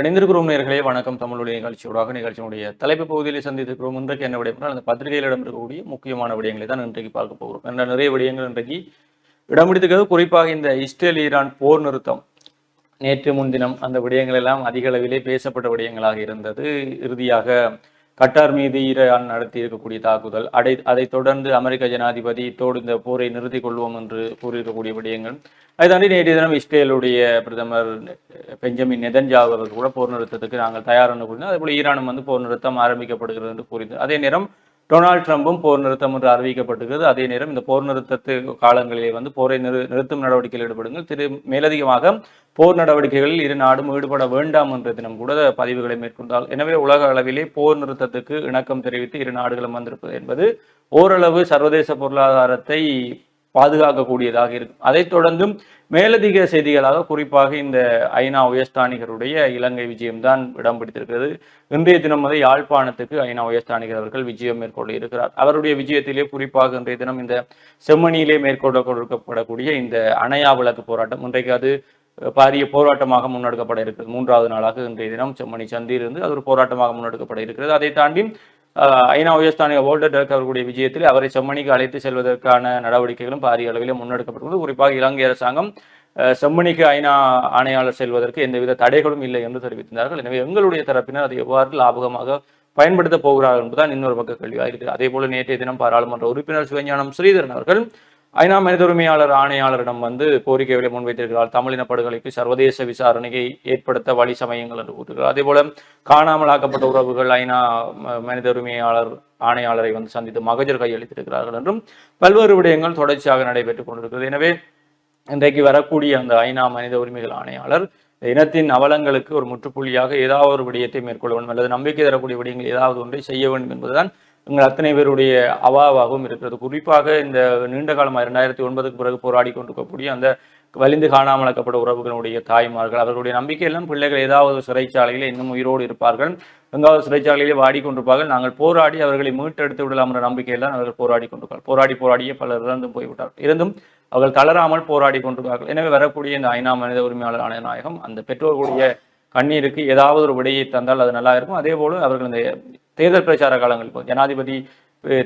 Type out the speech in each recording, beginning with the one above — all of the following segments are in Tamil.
இணைந்திருக்கிறோம் நேர்களே. வணக்கம். தமிழுடைய நிகழ்ச்சியோடாக நிகழ்ச்சியினுடைய தலைப்பு பகுதியில் சந்தித்திருக்கிறோம். இன்றைக்கு என்ன விடயம் என்றால் அந்த பத்திரிகைகளிடம் இருக்கக்கூடிய முக்கியமான விடயங்களை தான் இன்றைக்கு பார்க்க போகிறோம். என்ற நிறைய விடயங்கள் இன்றைக்கு இடம் பிடித்துக்கிறது குறிப்பாக இந்த இஸ்ரேல் ஈரான் போர் நிறுத்தம். நேற்று முன்தினம் அந்த விடயங்கள் எல்லாம் அதிக அளவிலே பேசப்பட்ட விடயங்களாக இருந்தது. இறுதியாக கட்டார் மீது ஈரான் நடத்தி இருக்கக்கூடிய தாக்குதல். அடை அதைத் தொடர்ந்து அமெரிக்க ஜனாதிபதி இத்தோடு இந்த போரை நிறுத்திக் கொள்வோம் என்று கூறியிருக்கக்கூடிய விடயங்கள். அதை தாண்டி நேற்றைய தினம் இஸ்ரேலுடைய பிரதமர் பெஞ்சமின் நெதன்ஜாவ் அவர்கள் கூட போர் நிறுத்தத்துக்கு நாங்கள் தயார் என்று அதே போல ஈரானும் வந்து போர் நிறுத்தம் ஆரம்பிக்கப்படுகிறது என்று கூறினார் அதே நேரம் டொனால்ட் ட்ரம்பும் போர் நிறுத்தம் என்று அறிவிக்கப்பட்டுகிறது அதே நேரம் இந்த போர் நிறுத்தத்து காலங்களிலே வந்து போரை நிறு நிறுத்தும் நடவடிக்கையில் ஈடுபடுங்கள். திரு மேலதிகமாக போர் நடவடிக்கைகளில் இரு நாடும் ஈடுபட வேண்டாம் என்ற தினம் கூட பதிவுகளை மேற்கொண்டால். எனவே உலக அளவிலே போர் நிறுத்தத்துக்கு இணக்கம் தெரிவித்து இரு நாடுகளும் வந்திருப்பது என்பது ஓரளவு சர்வதேச பொருளாதாரத்தை பாதுகாக்கக்கூடியதாக இருக்கும். அதைத் தொடர்ந்தும் மேலதிக செய்திகளாக குறிப்பாக இந்த ஐநா உயர்ஸ்தானிகருடைய இலங்கை விஜயம்தான் இடம் பிடித்திருக்கிறது. இன்றைய தினம் வந்து யாழ்ப்பாணத்துக்கு ஐநா உயர்ஸ்தானிகர் அவர்கள் விஜயம் மேற்கொள்ள இருக்கிறார். அவருடைய விஜயத்திலே குறிப்பாக இன்றைய தினம் இந்த செம்மணியிலே மேற்கொள்ள கொடுக்கப்படக்கூடிய இந்த அணையா விளக்கு போராட்டம் இன்றைக்கு அது பாரிய போராட்டமாக முன்னெடுக்கப்பட இருக்கிறது. மூன்றாவது நாளாக இன்றைய தினம் செம்மணி சந்தியிலிருந்து அது ஒரு போராட்டமாக முன்னெடுக்கப்பட இருக்கிறது. அதை தாண்டி ஐநா உயர்ஸ்தானிய ஓல்டர் டர்க் அவர்களுடைய விஜயத்தில் அவரை செம்மணிக்கு அழைத்து செல்வதற்கான நடவடிக்கைகளும் பாரிய அளவில் முன்னெடுக்கப்பட்டுள்ளது குறிப்பாக இலங்கை அரசாங்கம் செம்மணிக்கு ஐநா ஆணையாளர் செல்வதற்கு எந்தவித தடைகளும் இல்லை என்று தெரிவித்திருந்தார்கள். எனவே எங்களுடைய தரப்பினர் அதை எவ்வாறு லாபகமாக பயன்படுத்த போகிறார்கள் என்பதுதான் இன்னொரு பக்க கேள்வியாக இருக்கிறது அதே போல நேற்றைய தினம் பாராளுமன்ற உறுப்பினர் சிவஞானம் ஸ்ரீதரன் அவர்கள் ஐநா மனித உரிமையாளர் ஆணையாளரிடம் வந்து கோரிக்கைகளை முன்வைத்திருக்கிறார். தமிழின படுகொலைக்கு சர்வதேச விசாரணையை ஏற்படுத்த வழி சமயங்கள் என்று கூறுகிறார். அதே போல காணாமலாக்கப்பட்ட உறவுகள் ஐநா மனித உரிமையாளர் ஆணையாளரை வந்து சந்தித்து மகஜர் கையளித்திருக்கிறார்கள் என்றும் பல்வேறு விடயங்கள் தொடர்ச்சியாக நடைபெற்றுக் கொண்டிருக்கிறது. எனவே இன்றைக்கு வரக்கூடிய அந்த ஐநா மனித உரிமைகள் ஆணையாளர் இனத்தின் அவலங்களுக்கு ஒரு முற்றுப்புள்ளியாக ஏதாவது ஒரு விடயத்தை மேற்கொள்ள வேண்டும் அல்லது நம்பிக்கை தரக்கூடிய விடயங்கள் ஏதாவது ஒன்றை செய்ய வேண்டும் என்பதுதான் எங்கள் அத்தனை பேருடைய அவாவாகவும் இருக்கிறது. குறிப்பாக இந்த நீண்ட காலமாக இரண்டாயிரத்தி ஒன்பதுக்கு பிறகு போராடி கொண்டிருக்கக்கூடிய அந்த வலிந்து காணாமலக்கப்பட்ட உறவுகளுடைய தாய்மார்கள் அவர்களுடைய நம்பிக்கை எல்லாம் பிள்ளைகள் ஏதாவது சிறைச்சாலையில் இன்னும் உயிரோடு இருப்பார்கள். எங்காவது சிறைச்சாலையிலே வாடி கொண்டிருப்பார்கள். நாங்கள் போராடி அவர்களை மீட்டெடுத்து விடலாம் என்ற நம்பிக்கையில் தான் அவர்கள் போராடி கொண்டிருப்பார்கள் போராடி போராடியே பலர் இறந்தும் போய்விட்டார்கள். இருந்தும் அவர்கள் தளராமல் போராடி கொண்டிருக்கிறார்கள். எனவே வரக்கூடிய இந்த ஐநா மனித உரிமையாளர் ஆணையநாயகம் அந்த பெற்றோர்களுடைய கண்ணீருக்கு ஏதாவது ஒரு விடையை தந்தால் அது நல்லா இருக்கும். அதே போல அவர்கள் இந்த தேர்தல் பிரச்சார காலங்கள். இப்போ ஜனாதிபதி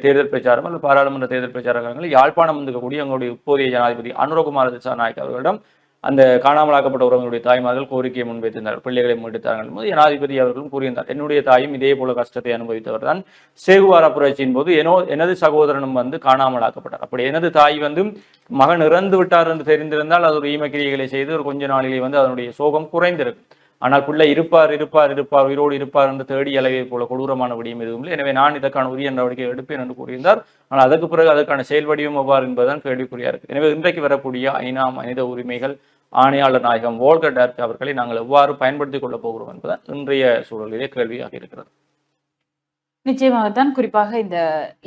தேர்தல் பிரச்சாரம் அல்லது பாராளுமன்ற தேர்தல் பிரச்சார காலங்களில் யாழ்ப்பாணம் இருக்கக்கூடிய எங்களுடைய இப்போதைய ஜனாதிபதி அனுரகுமார திசாநாயக் அவர்களிடம் அந்த காணாமலாக்கப்பட்ட உறவுகளுடைய தாய்மார்கள் கோரிக்கையை முன்வைத்திருந்தார்கள். பிள்ளைகளை முன்வைத்தார்கள் போது ஜனாதிபதி அவர்களும் கூறியிருந்தார். என்னுடைய தாயும் இதே போல கஷ்டத்தை அனுபவித்தவர் தான். சேகுவாரா புரட்சியின் போது எனோ எனது சகோதரனும் வந்து காணாமலாக்கப்பட்டார். அப்படி எனது தாய் வந்து மகன் இறந்து விட்டார் என்று தெரிந்திருந்தால் அது ஒரு ஈமக்கிரியைகளை செய்து ஒரு கொஞ்ச நாளிலே வந்து அதனுடைய சோகம் குறைந்திருக்கும். ஆனால் பிள்ளை இருப்பார் இருப்பார் இருப்பார் உயிரோடு இருப்பார் என்று தேடி அளவை போல கொடூரமான விடியும் எதுவும் இல்லை. எனவே நான் இதற்கான உரிய நடவடிக்கை எடுப்பேன் என்று கூறியிருந்தார். ஆனால் அதற்கு பிறகு அதற்கான செயல் வடிவம் எவ்வாறு என்பதுதான் கேள்விக்குறியா இருக்கு. எனவே இன்றைக்கு வரக்கூடிய ஐநா மனித உரிமைகள் ஆணையாளர் நாயகம் வோல்கர் டேர்க் அவர்களை நாங்கள் எவ்வாறு பயன்படுத்திக் கொள்ளப் போகிறோம் என்பதுதான் இன்றைய சூழலிலே கேள்வியாக இருக்கிறது. நிச்சயமாகத்தான். குறிப்பாக இந்த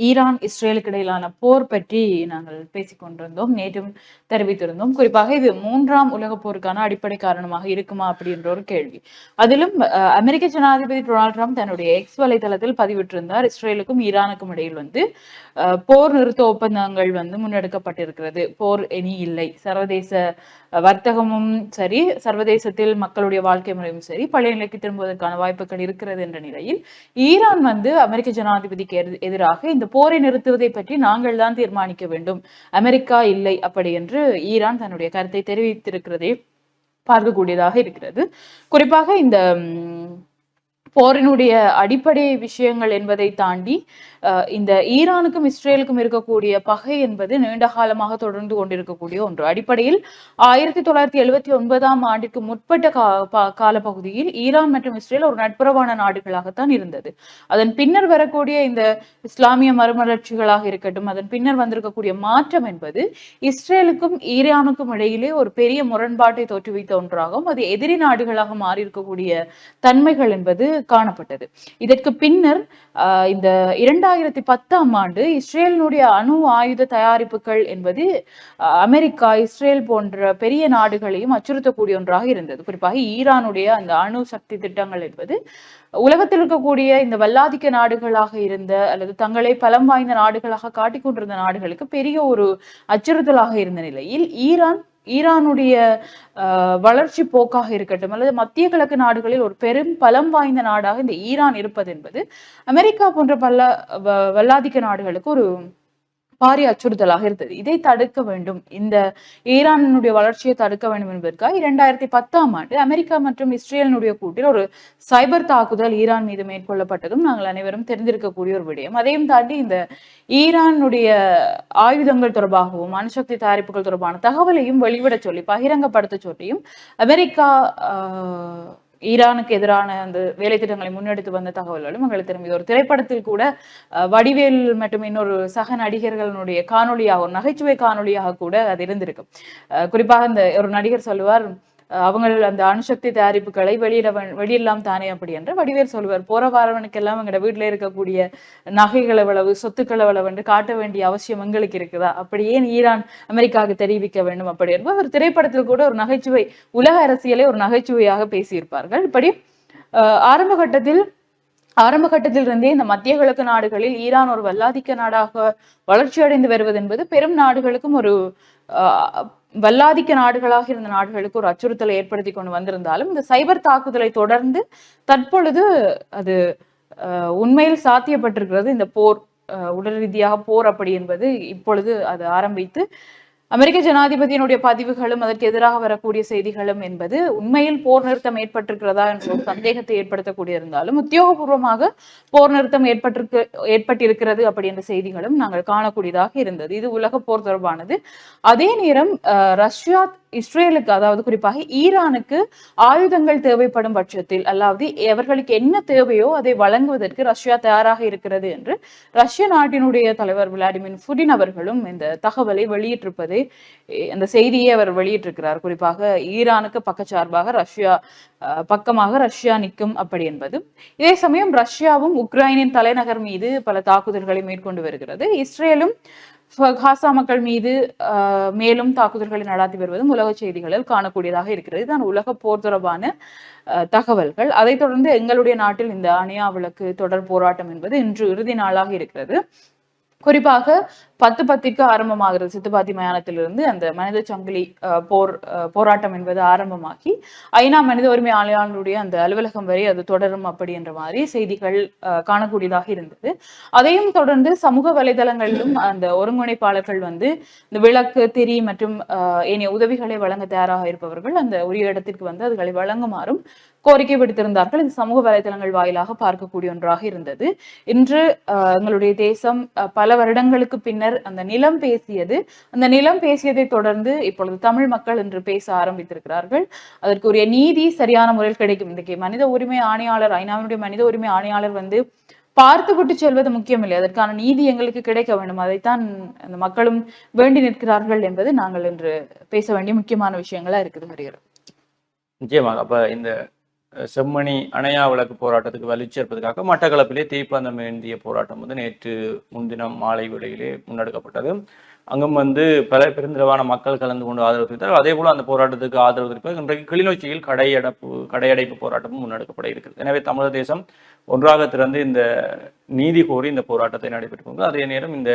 ஈரான் இஸ்ரேலுக்கு இடையிலான போர் பற்றி நாங்கள் பேசிக்கொண்டிருந்தோம் நேற்றும் தெரிவித்திருந்தோம். குறிப்பாக இது மூன்றாம் உலக போருக்கான அடிப்படை காரணமாக இருக்குமா அப்படின்ற ஒரு கேள்வி. அதிலும் அஹ், அமெரிக்க ஜனாதிபதி டொனால்ட் ட்ரம்ப் தன்னுடைய எக்ஸ் வலைதளத்தில் பதிவிட்டிருந்தார். இஸ்ரேலுக்கும் ஈரானுக்கும் இடையில் வந்து போர் நிறுத்த ஒப்பந்தங்கள் வந்து முன்னெடுக்கப்பட்டிருக்கிறது. போர் இனி இல்லை. சர்வதேச வர்த்தகமும் சரி சர்வதேசத்தில் மக்களுடைய வாழ்க்கை முறையும் சரி பழைய நிலைக்கு திரும்புவதற்கான வாய்ப்புகள் இருக்கிறது என்ற நிலையில் ஈரான் வந்து அமெரிக்க ஜனாதிபதிக்கு எதிர்- எதிராக இந்த போரை நிறுத்துவதை பற்றி நாங்கள் தான் தீர்மானிக்க வேண்டும். அமெரிக்கா இல்லை அப்படி என்று ஈரான் தன்னுடைய கருத்தை தெரிவித்திருக்கிறதை பார்க்கக்கூடியதாக இருக்கிறது. குறிப்பாக இந்த போரினுடைய அடிப்படை விஷயங்கள் என்பதை தாண்டி இந்த ஈரானுக்கும் இஸ்ரேலுக்கும் இருக்கக்கூடிய பகை என்பது நீண்ட காலமாக தொடர்ந்து கொண்டிருக்கக்கூடிய ஒன்று. அடிப்படையில் ஆயிரத்தி தொள்ளாயிரத்தி எழுபத்தி ஒன்பதாம் ஆண்டிற்கு முற்பட்ட கா காலப்பகுதியில் ஈரான் மற்றும் இஸ்ரேல் ஒரு நட்புறவான நாடுகளாகத்தான் இருந்தது. அதன் பின்னர் வரக்கூடிய இந்த இஸ்லாமிய மறுமலர்ச்சிகளாக இருக்கட்டும் அதன் பின்னர் வந்திருக்கக்கூடிய மாற்றம் என்பது இஸ்ரேலுக்கும் ஈரானுக்கும் இடையிலே ஒரு பெரிய முரண்பாட்டை தோற்றுவித்த ஒன்றாகும். அது எதிரி நாடுகளாக மாறி இருக்கக்கூடிய தன்மைகள் என்பது காணப்பட்டது. இதற்கு பின்னர் ஆஹ், இந்த இரண்டாயிரத்தி பத்தாம் ஆண்டு இஸ்ரேலினுடைய அணு ஆயுத தயாரிப்புகள் என்பது அமெரிக்கா இஸ்ரேல் போன்ற பெரிய நாடுகளையும் அச்சுறுத்தக்கூடிய ஒன்றாக இருந்தது. குறிப்பாக ஈரானுடைய அந்த அணு சக்தி திட்டங்கள் என்பது உலகத்தில் இருக்கக்கூடிய இந்த வல்லாதிக்க நாடுகளாக இருந்த அல்லது தங்களை பலம் வாய்ந்த நாடுகளாக காட்டிக் கொண்டிருந்த நாடுகளுக்கு பெரிய ஒரு அச்சுறுத்தலாக இருந்த நிலையில் ஈரான் ஈரானுடைய வளர்ச்சி போக்காக இருக்கட்டும் அல்லது மத்திய கிழக்கு நாடுகளில் ஒரு பெரும் பலம் வாய்ந்த நாடாக இந்த ஈரான் இருப்பது என்பது அமெரிக்கா போன்ற பல்ல வ- வல்லாதிக்க நாடுகளுக்கு ஒரு பாரிய அச்சுறுத்தலாக இருந்தது. இதை தடுக்க வேண்டும். இந்த ஈரானுடைய வளர்ச்சியை தடுக்க வேண்டும் என்பதற்காக இரண்டாயிரத்தி பத்தாம் ஆண்டு அமெரிக்கா மற்றும் இஸ்ரேலினுடைய கூட்டில் ஒரு சைபர் தாக்குதல் ஈரான் மீது மேற்கொள்ளப்பட்டதும் நாங்கள் அனைவரும் தெரிந்திருக்கக்கூடிய ஒரு விடயம். அதையும் தாண்டி இந்த ஈரானுடைய ஆயுதங்கள் தொடர்பாகவும் அணுசக்தி தயாரிப்புகள் தொடர்பான தகவலையும் வெளிவிட சொல்லி பகிரங்கப்படுத்த சொல்லியும் அமெரிக்கா ஆஹ், ஈரானுக்கு எதிரான அந்த வேலை திட்டங்களை முன்னெடுத்து வந்த தகவல்களும் எங்களுக்கு தெரியும். இது ஒரு திரைப்படத்தில் கூட வடிவேல் மற்றும் இன்னொரு சக நடிகர்களுடைய காணொலியாக ஒரு நகைச்சுவை காணொளியாக கூட அது இருந்திருக்கும். குறிப்பாக இந்த ஒரு நடிகர் சொல்லுவார் அவங்க அந்த அணுசக்தி தயாரிப்புகளை வெளியிட வே- வெளியிடலாம் தானே அப்படி என்று வடிவேல் சொல்லுவார் போற வாரவனுக்கெல்லாம் எங்களோட வீட்டில் இருக்கக்கூடிய நகைகள் எவ்வளவு சொத்துக்கள் எவ்வளவு என்று காட்ட வேண்டிய அவசியம் எங்களுக்கு இருக்குதா? அப்படி ஏன் ஈரான் அமெரிக்காவுக்கு தெரிவிக்க வேண்டும் அப்படி என்பது ஒரு திரைப்படத்தில் கூட ஒரு நகைச்சுவை உலக அரசியலை ஒரு நகைச்சுவையாக பேசியிருப்பார்கள். இப்படி ஆரம்ப கட்டத்தில் ஆரம்ப கட்டத்திலிருந்தே இந்த மத்திய கிழக்கு நாடுகளில் ஈரான் ஒரு வல்லாதிக்க நாடாக வளர்ச்சி அடைந்து வருவது என்பது பெரும் நாடுகளுக்கும் ஒரு ஆஹ், வல்லாதிக்க நாடுகளாக இருந்த நாடுகளுக்கு ஒரு அச்சுறுத்தலை ஏற்படுத்தி கொண்டு வந்திருந்தாலும் இந்த சைபர் தாக்குதலை தொடர்ந்து தற்பொழுது அது உண்மையில் சாத்தியப்பட்டிருக்கிறது. இந்த போர் உடல் ரீதியாக போர் அப்படி என்பது இப்பொழுது அது ஆரம்பித்து அமெரிக்க ஜனாதிபதியினுடைய பதிவுகளும் அதற்கு எதிராக வரக்கூடிய செய்திகளும் என்பது உண்மையில் போர் நிறுத்தம் ஏற்பட்டிருக்கிறதா என்ற ஒரு சந்தேகத்தை ஏற்படுத்தக்கூடிய இருந்தாலும் உத்தியோகபூர்வமாக போர் நிறுத்தம் ஏற்பட்டிருக்கு ஏற்பட்டிருக்கிறது அப்படி என்ற செய்திகளும் நாங்கள் காணக்கூடியதாக இருந்தது. இது உலக போர் தொடர்பானது. அதே நேரம் அஹ், ரஷ்யா இஸ்ரேலுக்கு அதாவது குறிப்பாக ஈரானுக்கு ஆயுதங்கள் தேவைப்படும் பட்சத்தில் அல்லாவது அவர்களுக்கு என்ன தேவையோ அதை வழங்குவதற்கு ரஷ்யா தயாராக இருக்கிறது என்று ரஷ்ய நாட்டினுடைய தலைவர் விளாடிமிர் புடின் அவர்களும் இந்த தகவலை வெளியிட்டிருப்பது அந்த செய்தியை அவர் வெளியிட்டிருக்கிறார். குறிப்பாக ஈரானுக்கு பக்கச்சார்பாக ரஷ்யா பக்கமாக ரஷ்யா நிற்கும் அப்படி என்பது இதே சமயம் ரஷ்யாவும் உக்ரைனின் தலைநகர் மீது பல தாக்குதல்களை மேற்கொண்டு வருகிறது. இஸ்ரேலும் காசா மக்கள் மீது மேலும் தாக்குதல்களை நடாத்தி வருவதும் உலக செய்திகளில் காணக்கூடியதாக இருக்கிறது. இதுதான் உலக போர் தொடர்பான அஹ், தகவல்கள். அதைத் தொடர்ந்து எங்களுடைய நாட்டில் இந்த அணியா விளக்கு தொடர் போராட்டம் என்பது இன்று இறுதி நாளாக இருக்கிறது. குறிப்பாக பத்து பத்திற்கு ஆரம்பமாகிறது சித்துப்பாத்தி மயானத்திலிருந்து அந்த மனித சங்கிலி போர் போராட்டம் என்பது ஆரம்பமாகி ஐநா மனித உரிமை ஆணையாளருடைய அந்த அலுவலகம் வரை அது தொடரும் அப்படி என்ற மாதிரி செய்திகள் காணக்கூடியதாக இருந்தது. அதையும் தொடர்ந்து சமூக வலைதளங்களிலும் அந்த ஒருங்கிணைப்பாளர்கள் வந்து இந்த விளக்கு திரி மற்றும் ஏனைய உதவிகளை வழங்க தயாராக இருப்பவர்கள் அந்த உரிய இடத்திற்கு வந்து அதுகளை வழங்குமாறும் கோரிக்கை விடுத்திருந்தார்கள். இது சமூக வலைதளங்கள் வாயிலாக பார்க்கக்கூடிய ஒன்றாக இருந்தது. இன்று அஹ், எங்களுடைய தேசம் அஹ், பல வருடங்களுக்கு பின்னர் அந்த நிலம் பேசியது அந்த நிலம் பேசியதை தொடர்ந்து இப்பொழுது தமிழ் மக்கள் என்று பேச ஆரம்பித்திருக்கிறார்கள். அதற்குரிய நீதி சரியான முறையில் கிடைக்கும். இன்றைக்கு மனித உரிமை ஆணையாளர் ஐநாவினுடைய மனித உரிமை ஆணையாளர் வந்து பார்த்து விட்டு செல்வது முக்கியமில்லை. அதற்கான நீதி எங்களுக்கு கிடைக்க வேண்டும். அதைத்தான் அந்த மக்களும் வேண்டி நிற்கிறார்கள் என்பது நாங்கள் இன்று பேச வேண்டிய முக்கியமான விஷயங்களா இருக்குது வருகிறோம் நிச்சயமாக. அப்ப இந்த செம்மணி அணையா விளக்கு போராட்டத்துக்கு வலிச்சேர்ப்பதற்காக மட்டக்களப்பிலே தீப்பந்தம் ஏந்திய போராட்டம் வந்து நேற்று முன்தினம் மாலை வேளையிலே முன்னெடுக்கப்பட்டது. அங்கும் வந்து பல பெருந்திரவான மக்கள் கலந்து கொண்டு ஆதரவு தெரிவித்தார். அதே போல அந்த போராட்டத்துக்கு ஆதரவு தெரிவிப்பார் இன்றைக்கு கிளிநொச்சியில் கடையடைப்பு கடையடைப்பு போராட்டமும் முன்னெடுக்கப்பட இருக்கிறது. எனவே தமிழக தேசம் ஒன்றாக திறந்து இந்த நீதி கோரி இந்த போராட்டத்தை நடைபெற்று கொண்டு அதே நேரம் இந்த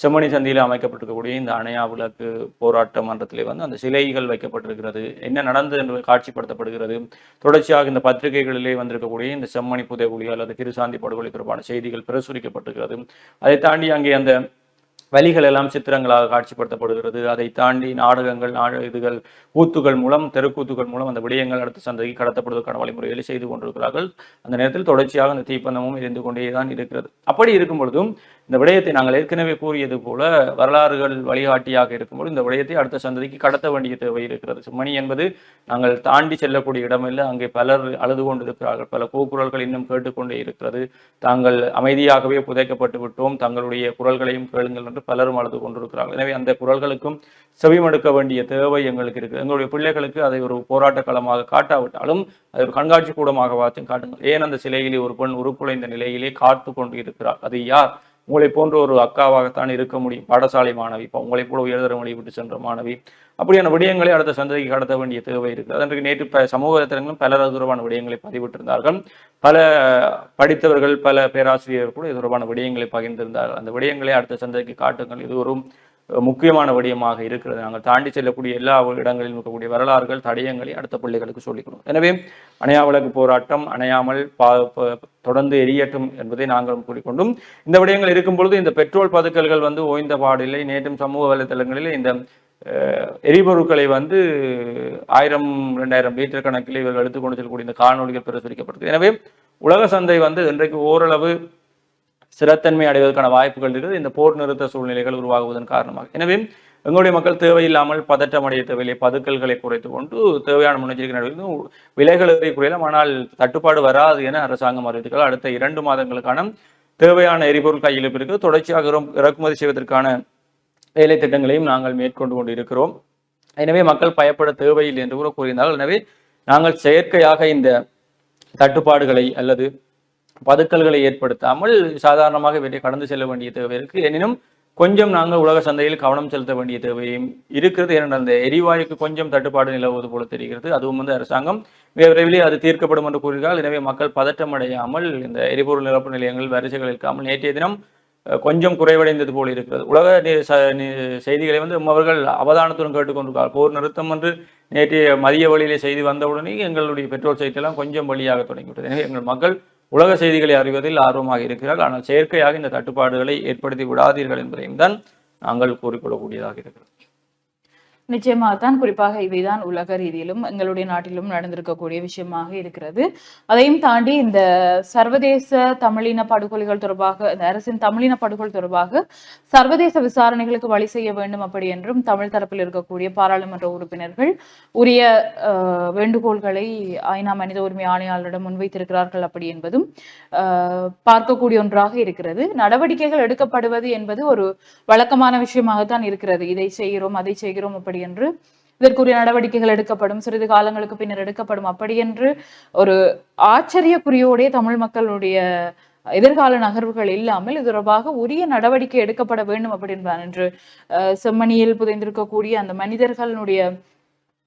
செம்மணி சந்தியில் அமைக்கப்பட்டிருக்கக்கூடிய இந்த அணையா விளக்கு போராட்ட மன்றத்திலே வந்து அந்த சிலைகள் வைக்கப்பட்டிருக்கிறது. என்ன நடந்தது என்று காட்சிப்படுத்தப்படுகிறது. தொடர்ச்சியாக இந்த பத்திரிகைகளிலே வந்திருக்கக்கூடிய இந்த செம்மணி புதைகுழி அல்லது கிருசாந்தி படுகொலை தொடர்பான செய்திகள் பிரசுரிக்கப்பட்டிருக்கிறது. அதை தாண்டி அங்கே அந்த வழிகள் எல்லாம் சித்திரங்களாக காட்சிப்படுத்தப்படுகிறது. அதை தாண்டி நாடகங்கள் நாட இதுகள் கூத்துகள் மூலம் தெருக்கூத்துகள் மூலம் அந்த விடயங்கள் அடுத்த சந்தைக்கு கடத்தப்படுவதற்கான வழிமுறைகளை செய்து கொண்டிருக்கிறார்கள். அந்த நேரத்தில் தொடர்ச்சியாக அந்த தீப்பந்தமும் இருந்து கொண்டே தான் இருக்கிறது. அப்படி இருக்கும் பொழுதும் இந்த விடயத்தை நாங்கள் ஏற்கனவே கூறியது போல வரலாறுகள் வழிகாட்டியாக இருக்கும்போது இந்த விடயத்தை அடுத்த சந்ததிக்கு கடத்த வேண்டிய தேவை இருக்கிறது. மணி என்பது நாங்கள் தாண்டி செல்லக்கூடிய இடமில்லை அங்கே பலர் அழுது கொண்டிருக்கிறார்கள். பல கூக்குரல்கள் இன்னும் கேட்டுக்கொண்டே இருக்கிறது. தாங்கள் அமைதியாகவே புதைக்கப்பட்டு விட்டோம். தங்களுடைய குரல்களையும் கேளுங்கள் என்று பலரும் அழுது கொண்டிருக்கிறார்கள். எனவே அந்த குரல்களுக்கும் செவிமடுக்க வேண்டிய தேவை எங்களுக்கு இருக்கு எங்களுடைய பிள்ளைகளுக்கு அதை ஒரு போராட்ட களமாக காட்டாவிட்டாலும் அது ஒரு கண்காட்சி கூடமாக வாச்சும் காட்டுங்கள். ஏன் அந்த சிலையிலே ஒரு பெண் உருக்குலைந்த நிலையிலே காத்து கொண்டு இருக்கிறார்? அது யார்? உங்களை போன்ற ஒரு அக்காவாகத்தான் இருக்க முடியும். பாடசாலை மாணவி இப்போ உங்களை போல உயர்தர மொழி விட்டு சென்ற மாணவி. அப்படியான விடயங்களை அடுத்த சந்ததிக்கு கடத்த வேண்டிய தேவை இருக்குது. அதற்கு நேற்று ப சமூக வலைத்தளங்களும் பல தொடர்பான விடயங்களை பதிவிட்டிருந்தார்கள். பல படித்தவர்கள் பல பேராசிரியர்கள் கூட இது தொடர்பான விடயங்களை பகிர்ந்திருந்தார்கள். அந்த விடயங்களை அடுத்த சந்ததிக்கு காட்டுங்கள். இது ஒரு முக்கியமான விடயமாக இருக்கிறது. நாங்கள் தாண்டி செல்லக்கூடிய எல்லா இடங்களிலும் இருக்கக்கூடிய வரலாறுகள் தடயங்களை அடுத்த பிள்ளைகளுக்கு சொல்லிக்கணும். எனவே அணையா விளக்கு போராட்டம் அணையாமல் பா தொடர்ந்து எரியட்டும் என்பதை நாங்கள் கூறிக்கொண்டும் இந்த விடயங்கள் இருக்கும் பொழுது இந்த பெட்ரோல் பதுக்கல்கள் வந்து ஓய்ந்த பாடில்லை. நேற்றும் சமூக வலைதளங்களில் இந்த அஹ், எரிபொருட்களை வந்து ஆயிரம் ரெண்டாயிரம் மீட்டர் கணக்கில் இவர்கள் எடுத்துக்கொண்டு செல்லக்கூடிய இந்த காணொலிகள் பிரசுரிக்கப்பட்டது. எனவே உலக சந்தை வந்து இன்றைக்கு ஓரளவு ஸ்திரத்தன்மை அடைவதற்கான வாய்ப்புகள் இருக்குது. இந்த போர் நிறுத்த சூழ்நிலைகள் உருவாகுவதன் காரணமாக. எனவே எங்களுடைய மக்கள் தேவையில்லாமல் பதட்டம் அடைய தேவையில்லை. பதுக்கல்களை குறைத்து கொண்டு தேவையான முன்னெச்சரிக்கை நடவடிக்கை விலைகள் குறையலாம். ஆனால் தட்டுப்பாடு வராது என அரசாங்கம் அறிவித்துக்கள் அடுத்த இரண்டு மாதங்களுக்கான தேவையான எரிபொருள் கையிருப்பு இருக்கு தொடர்ச்சியாக இறக்குமதி செய்வதற்கான வேலை திட்டங்களையும் நாங்கள் மேற்கொண்டு கொண்டு இருக்கிறோம் எனவே மக்கள் பயப்பட தேவையில்லை என்று கூட கூறியிருந்தார்கள். எனவே நாங்கள் செயற்கையாக இந்த தட்டுப்பாடுகளை அல்லது பதுக்கல்களை ஏற்படுத்தாமல் சாதாரணமாக வெளியே கடந்து செல்ல வேண்டிய தேவை இருக்கு. எனினும் கொஞ்சம் நாங்கள் உலக சந்தையில் கவனம் செலுத்த வேண்டிய தேவையும் இருக்கிறது. ஏனென்றால் அந்த எரிவாயுக்கு கொஞ்சம் தட்டுப்பாடு நிலவுவது போல தெரிகிறது. அதுவும் வந்து அரசாங்கம் மிக விரைவிலே அது தீர்க்கப்படும் என்று கூறுகிறார் எனவே மக்கள் பதட்டம் அடையாமல் இந்த எரிபொருள் நிரப்பு நிலையங்கள் வரிசைகள் இருக்காமல் நேற்றைய தினம் கொஞ்சம் குறைவடைந்தது போல் இருக்கிறது. உலக நி- ச- செய்திகளை வந்து அவர்கள் அவதானத்துடன் கேட்டுக்கொண்டிருக்கார் போர் நிறுத்தம் என்று நேற்றைய மதிய வழியிலே செய்தி வந்தவுடனே எங்களுடைய பெட்ரோல் சைட்டெல்லாம் கொஞ்சம் வழியாக தொடங்கிவிட்டது. எனவே எங்கள் மக்கள் உலக செய்திகளை அறிவதில் ஆர்வமாக இருக்கிறார்கள் ஆனால் செயற்கையாக இந்த தட்டுப்பாடுகளை ஏற்படுத்தி விடாதீர்கள் என்பதையும் தான் நாங்கள் கூறிக்கொள்ளக்கூடியதாக இருக்கிறது. நிச்சயமாகத்தான் குறிப்பாக இவைதான் உலக ரீதியிலும் எங்களுடைய நாட்டிலும் நடந்திருக்கக்கூடிய விஷயமாக இருக்கிறது. அதையும் தாண்டி இந்த சர்வதேச தமிழின படுகொலைகள் தொடர்பாக இந்த அரசின் தமிழின படுகொலை தொடர்பாக சர்வதேச விசாரணைகளுக்கு வழி செய்ய வேண்டும் அப்படி என்றும் தமிழ் தரப்பில் இருக்கக்கூடிய பாராளுமன்ற உறுப்பினர்கள் உரிய வேண்டுகோள்களை ஐநா மனித உரிமை ஆணையாளரிடம் முன்வைத்திருக்கிறார்கள் அப்படி என்பதும் பார்க்கக்கூடிய ஒன்றாக இருக்கிறது. நடவடிக்கைகள் எடுக்கப்படுவது என்பது ஒரு வழக்கமான விஷயமாகத்தான் இருக்கிறது. இதை செய்கிறோம் அதை செய்கிறோம் அப்படி என்று இதற்குரிய நடவடிக்கைகள் எடுக்கப்படும் சிறிது காலங்களுக்கு பின்னர் எடுக்கப்படும். அப்படி என்று ஒரு ஆச்சரியக்குரியோடே தமிழ் மக்களுடைய எதிர்கால நகர்வுகள் இல்லாமல் இது தொடர்பாக உரிய நடவடிக்கை எடுக்கப்பட வேண்டும் அப்படி என்று அஹ், செம்மணியில் புதைந்திருக்கக்கூடிய அந்த மனிதர்களுடைய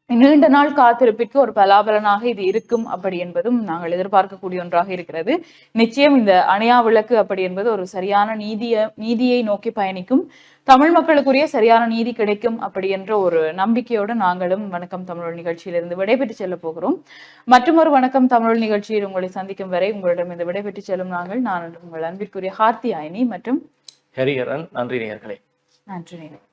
நீண்ட நாள் காத்திருப்பிற்கு ஒரு பலாபலனாக இது இருக்கும் அப்படி என்பதும் நாங்கள் எதிர்பார்க்கக்கூடிய ஒன்றாக இருக்கிறது. நிச்சயம் இந்த அணையா விளக்கு அப்படி என்பது ஒரு சரியான நீதிய நீதியை நோக்கி பயணிக்கும். தமிழ் மக்களுக்குரிய சரியான நீதி கிடைக்கும் அப்படி என்ற ஒரு நம்பிக்கையோடு நாங்களும் வணக்கம் தமிழ் நிகழ்ச்சியிலிருந்து விடைபெற்று செல்ல போகிறோம். மற்றும் ஒரு வணக்கம் தமிழ் நிகழ்ச்சியில் உங்களை சந்திக்கும் வரை உங்களிடம் இந்த விடைபெற்று செல்லும் நாங்கள். நான் உங்கள் அன்பிற்குரிய ஹார்த்தி ஆயினி மற்றும் ஹரிஹரன் நன்றி நேயர்களே. நன்றி நேரம்